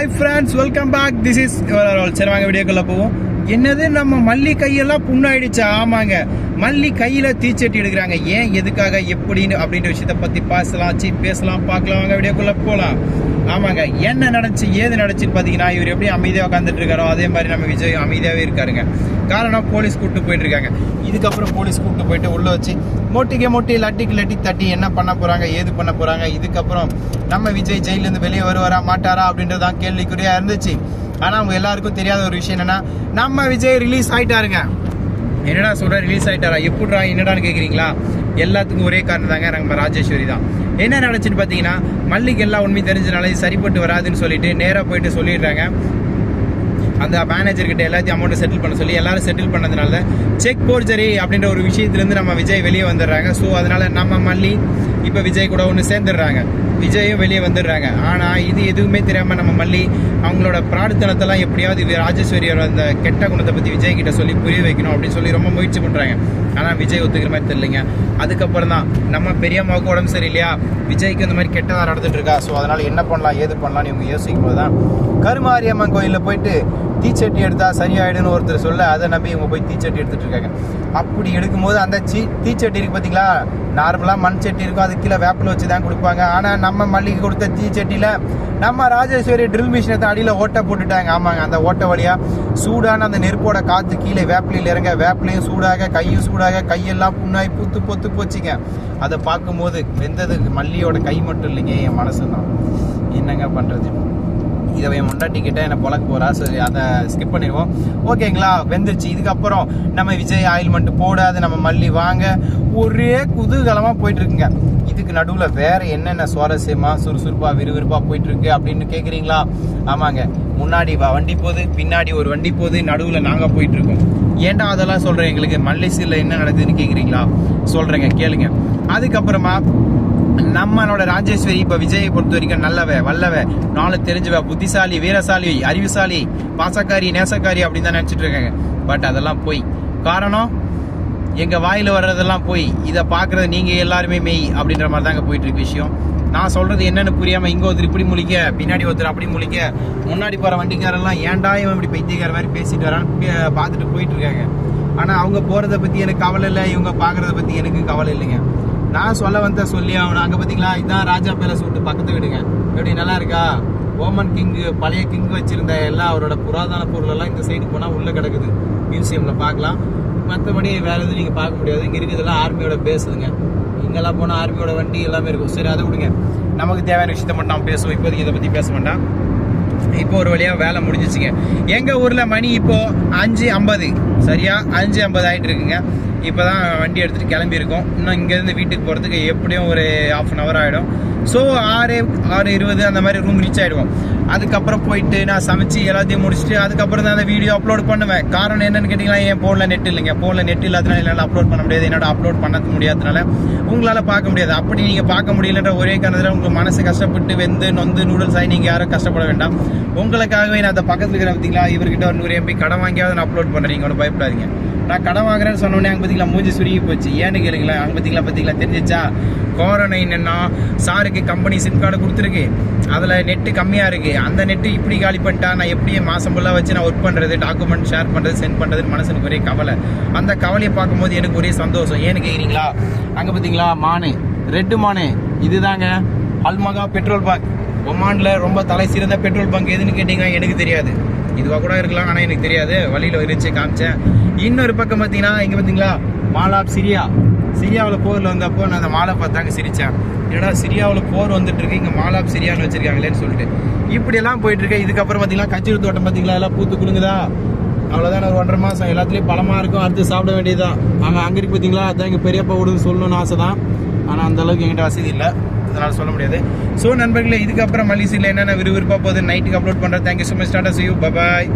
Hi friends welcome back this is சரி வாங்க வீடியோக்குள்ளே போவோம். என்னது நம்ம மல்லி கையெல்லாம் புண்ணாயிடுச்சா? ஆமாங்க. மல்லி கையில தீச்சட்டி எடுக்கிறாங்க. ஏன் எதுக்காக எப்படின்னு அப்படின்ற விஷயத்த பத்தி பேசலாம் சி பேசலாம் பார்க்கலாம். வாங்க வீடியோக்குள்ள போலாம். ஆமாங்க. என்ன நடந்துச்சு ஏது நடந்துச்சுன்னு பார்த்தீங்கன்னா இவர் எப்படி அமைதியாக உட்காந்துட்டு இருக்காரோ அதே மாதிரி நம்ம விஜய் அமைதியாகவே இருக்காருங்க. காரணம் போலீஸ் கூப்பிட்டு போயிட்டு இருக்காங்க. இதுக்கப்புறம் போலீஸ் கூப்பிட்டு போயிட்டு உள்ள வச்சு மொட்டிக்க மொட்டி லட்டிக்கு லட்டி தட்டி என்ன பண்ண போறாங்க ஏது பண்ண போறாங்க இதுக்கப்புறம் நம்ம விஜய் ஜெயிலேருந்து வெளியே வருவாரா மாட்டாரா அப்படின்றதான் கேள்விக்குறியா இருந்துச்சு. ஆனால் அவங்க எல்லாருக்கும் தெரியாத ஒரு விஷயம் என்னன்னா நம்ம விஜய் ரிலீஸ் ஆயிட்டாருங்க. என்னடா சொல்கிறேன் ரிலீஸ் ஆகிட்டாரா எப்படிடா என்னடான்னு கேட்குறீங்களா எல்லாத்துக்கும் ஒரே காரணம் தாங்க நம்ம ராஜேஸ்வரி தான். என்ன நினச்சின்னு பார்த்தீங்கன்னா மல்லிக்கு எல்லாம் உண்மை தெரிஞ்சனால சரிப்பட்டு வராதுன்னு சொல்லிட்டு நேராக போயிட்டு சொல்லிடுறாங்க. அந்த மேனேஜர் கிட்ட எல்லாத்தையும் அமௌண்ட் செட்டில் பண்ண சொல்லி எல்லாரும் செட்டில் பண்ணதுனால செக் போர்ஜரி அப்படின்ற ஒரு விஷயத்துலேருந்து நம்ம விஜய் வெளியே வந்துடுறாங்க. ஸோ அதனால நம்ம மல்லி இப்போ விஜய் கூட ஒன்று சேர்ந்துடுறாங்க. விஜயும் வெளியே வந்துடுறாங்க. ஆனால் இது எதுவுமே தெரியாமல் நம்ம மல்லி அவங்களோட பிராடுத்தனத்தெல்லாம் எப்படியாவது ராஜேஸ்வரியோட அந்த கெட்ட குணத்தை பற்றி விஜய் கிட்ட சொல்லி புரிய வைக்கணும் அப்படின்னு சொல்லி ரொம்ப முயற்சி பண்ணுறாங்க ஆனால் விஜய் ஒத்துக்கிற மாதிரி தெரியலைங்க. அதுக்கப்புறம் தான் நம்ம பெரியம்மாவுக்கு உடம்பு சரியில்லையா? விஜய்க்கு இந்த மாதிரி கெட்டதாக நடந்துட்டு இருக்கா? ஸோ அதனால் என்ன பண்ணலாம்? ஏது பண்ணலாம்னு இவங்க யோசிக்கும் போது தான் கருமாரியம்மன் கோயிலில் போயிட்டு தீச்சட்டி எடுத்தால் சரியாயிடுன்னு ஒருத்தர் சொல்ல அதை நம்பி இவங்க போய் தீச்சட்டி எடுத்துட்டு இருக்காங்க. அப்படி எடுக்கும்போது அந்த சீ தீச்சட்டி இருக்கு பார்த்தீங்களா நார்மலாக மண் சட்டி இருக்கும் அது கீழே வேப்பில் வச்சு தான் கொடுப்பாங்க. ஆனால் நம்ம மல்லிகை கொடுத்த தீச்சட்டியில் நம்ம ராஜேஸ்வரி ட்ரில் மிஷினை தான் அடியில் ஓட்டை போட்டுட்டாங்க. ஆமாங்க அந்த ஓட்டை வழியாக சூடான அந்த நெருப்போட காற்று கீழே வேப்பிலையில் இறங்க வேப்பிலையும் சூடாக கையும் சூடாக கையெல்லாம் புண்ணாய் புத்து பொத்து போச்சுங்க. அதை பார்க்கும்போது வெந்தது மல்லியோட கை மட்டும் இல்லைங்க என் மனசு தான் என்னங்க பண்ணுறது இதை என் முண்டாட்டி கிட்ட என்ன பொழக்க போறா சரி அதை ஸ்கிப் பண்ணிடுவோம். ஓகேங்களா வெந்துருச்சு. இதுக்கப்புறம் நம்ம விஜய் ஆயில்மெண்ட் போடாது நம்ம மல்லி வாங்க. ஒரே குதூகலமா போயிட்டு இருக்குங்க இதுக்கு நடுவில் வேற என்னென்ன சுவாரஸ்யமா சுறுசுறுப்பா விறுவிறுப்பா போயிட்டு இருக்கு அப்படின்னு கேக்குறீங்களா? ஆமாங்க. முன்னாடி வண்டி போகுது பின்னாடி ஒரு வண்டி போகுது நடுவில் நாங்க போயிட்டு இருக்கோம் ஏன்டா அதெல்லாம் சொல்றேன் எங்களுக்கு? மல்லிசியில் என்ன நடக்குதுன்னு கேக்குறீங்களா? சொல்றேங்க கேளுங்க. அதுக்கப்புறமா நம்மளோட ராஜேஸ்வரி இப்ப விஜயை பொறுத்த வரைக்கும் நல்லவ வல்லவ நாலு தெரிஞ்சவ புத்திசாலி வீரசாலி அறிவுசாலி பாசக்காரி நேசக்காரி அப்படின்னு தான் நினைச்சிட்டு இருக்காங்க. பட் அதெல்லாம் போய். காரணம் எங்க வாயில வர்றதெல்லாம் போய். இதை பாக்குறது நீங்க எல்லாருமே மெய் அப்படின்ற மாதிரி தாங்க போயிட்டு இருக்கு விஷயம். நான் சொல்றது என்னன்னு புரியாம இங்க ஒருத்தர் இப்படி முழிக்க பின்னாடி ஒருத்தர் அப்படி முழிக்க முன்னாடி போற வண்டிக்காரெல்லாம் ஏன்டா இவன் இப்படி பைத்தியக்கார மாதிரி பேசிட்டு வரான்னு பார்த்துட்டு போயிட்டு இருக்காங்க ஆனா அவங்க போறத பத்தி எனக்கு கவலை இல்லை இவங்க பாக்குறத பத்தி எனக்கு கவலை இல்லைங்க. நான் சொல்ல வந்த சொல்லி அவனை அங்கே பார்த்தீங்களா இதான் ராஜா பேலஸ் விட்டு பக்கத்து வீடுங்க. எப்படி நல்லா இருக்கா? ஓமன் கிங்கு பழைய கிங் வச்சிருந்த எல்லா அவரோட புராதன பொருளெல்லாம் இந்த சைடு போனால் உள்ளே கிடக்குது. மியூசியமில் பார்க்கலாம். மற்றபடி வேறு எதுவும் நீங்கள் பார்க்க முடியாது. இங்கே இருக்கிறதெல்லாம் ஆர்மியோட பேசுதுங்க இங்கெல்லாம் போனால் ஆர்மியோட வண்டி எல்லாமே இருக்கும். சரி அதை விடுங்க. நமக்கு தேவையான விஷயத்த மட்டும் நான் பேசுவோம். இப்போதைக்கு இதை பற்றி பேச வேண்டாம். இப்போ ஒரு வழியாக வேலை முடிஞ்சிச்சுங்க. எங்கள் ஊரில் மணி இப்போது அஞ்சு ஐம்பது. சரியா? அஞ்சு ஐம்பது ஆகிட்டு இருக்குங்க. இப்போ தான் வண்டி எடுத்துகிட்டு கிளம்பியிருக்கோம். இன்னும் இங்கேருந்து வீட்டுக்கு போகிறதுக்கு எப்படியும் ஒரு ஹாஃப் அன் ஹவர் ஆகிடும் ஸோ ஆறு ஆறு இருபது அந்த மாதிரி ரூம் ரீச் ஆகிடுவோம் அதுக்கப்புறம் போயிட்டு நான் சமைச்சு எல்லாத்தையும் முடிச்சுட்டு அதுக்கப்புறம் தான் அந்த வீடியோ அப்லோட் பண்ணுவேன். காரணம் என்னென்னு கேட்டிங்கன்னா என் ஃபோனில் நெட் இல்லைங்க. ஃபோனில் நெட் இல்லாதனால என்னால் அப்லோட் பண்ண முடியாது. என்னோட அப்லோட் பண்ண முடியாதனால உங்களால் பார்க்க முடியாது. அப்படி நீங்கள் பார்க்க முடியலன்ற ஒரே காரணத்தில் உங்கள் மனசு கஷ்டப்பட்டு வெந்து நொந்து நூடுல்ஸ் ஆகி நீங்கள் யாரும் கஷ்டப்பட வேண்டாம். உங்களுக்காகவே நான் அந்த பக்கத்தில் இருக்கிற பார்த்தீங்களா இவர்கிட்ட ஒரு நூறு எம்பி கடன் வாங்கியாவது நான் அப்லோட் பண்ணுறேன் நீங்கள் ஒன்றும் பயப்படாதீங்க. நான் கடன் வாங்குறேன்னு சொன்னோடனே அங்கே பார்த்தீங்களா மூஞ்சி சுருகி போச்சு. ஏன்னு கேளுங்களா அங்கே பார்த்தீங்களா பார்த்தீங்களா தெரிஞ்சிச்சா? கொரோனா என்னென்னா சாருக்கு கம்பெனி சிம் கார்டு கொடுத்துருக்கு. அதில் நெட்டு கம்மியாக இருக்குது அந்த நெட்டு இப்படி காலி பண்ணிட்டா நான் எப்படியே மாதம் ஃபுல்லாக வச்சு நான் ஒர்க் பண்ணுறது டாக்குமெண்ட் ஷேர் பண்ணுறது சென்ட் பண்ணுறதுன்னு மனசுக்கு ஒரே கவலை. அந்த கவலையை பார்க்கும்போது எனக்கு ஒரே சந்தோஷம். ஏன்னு கேட்குறீங்களா அங்கே பார்த்தீங்களா மானு ரெட்டு மானு. இதுதாங்க அல்மகா பெட்ரோல் பங்க் ஒமானில் ரொம்ப தலை சிறந்த பெட்ரோல் பங்க் எதுன்னு கேட்டிங்கன்னா எனக்கு தெரியாது. இதுவாக கூட இருக்கலாம் ஆனால் எனக்கு தெரியாது. வழியில் இருந்துச்சு காமிச்சேன். இன்னொரு பக்கம் பார்த்தீங்கன்னா இங்கே பார்த்தீங்களா மாலாப் சிரியா. சிரியாவில் போரில் வந்தப்போ நான் அந்த மாலை பார்த்தாங்க சிரிச்சேன். ஏன்னா சிரியாவில் போர் வந்துட்டு இருக்கு இங்கே மாலாப் சிரியான்னு வச்சிருக்காங்களேன்னு சொல்லிட்டு. இப்படியெல்லாம் போயிட்டு இருக்கு. இதுக்கப்புறம் பார்த்தீங்களா கச்சூரி தோட்டம் பார்த்தீங்களா எல்லாம் பூத்து குலுங்குதா? அவ்வளோதான் ஒரு ஒன்றரை மாதம் எல்லாத்துலேயும் பழமாக இருக்கும் அடுத்து சாப்பிட வேண்டியதுதான். அங்கே அங்கே இருக்கு பார்த்தீங்களா அதான் எங்கள் பெரியப்பா விடுன்னு சொல்லணும்னு ஆசை தான் ஆனால் அந்த அளவுக்கு என்கிட்ட வசதி இல்லை. அதனால சொல்ல முடியாது. ஸோ நண்பர்களே இதுக்கப்புறம் மல்லிசியில் என்னென்ன விறுவிறுப்பாக போகுது நைட்டுக்கு அப்லோட் பண்ணுறேன் thank you so much tata you bye bye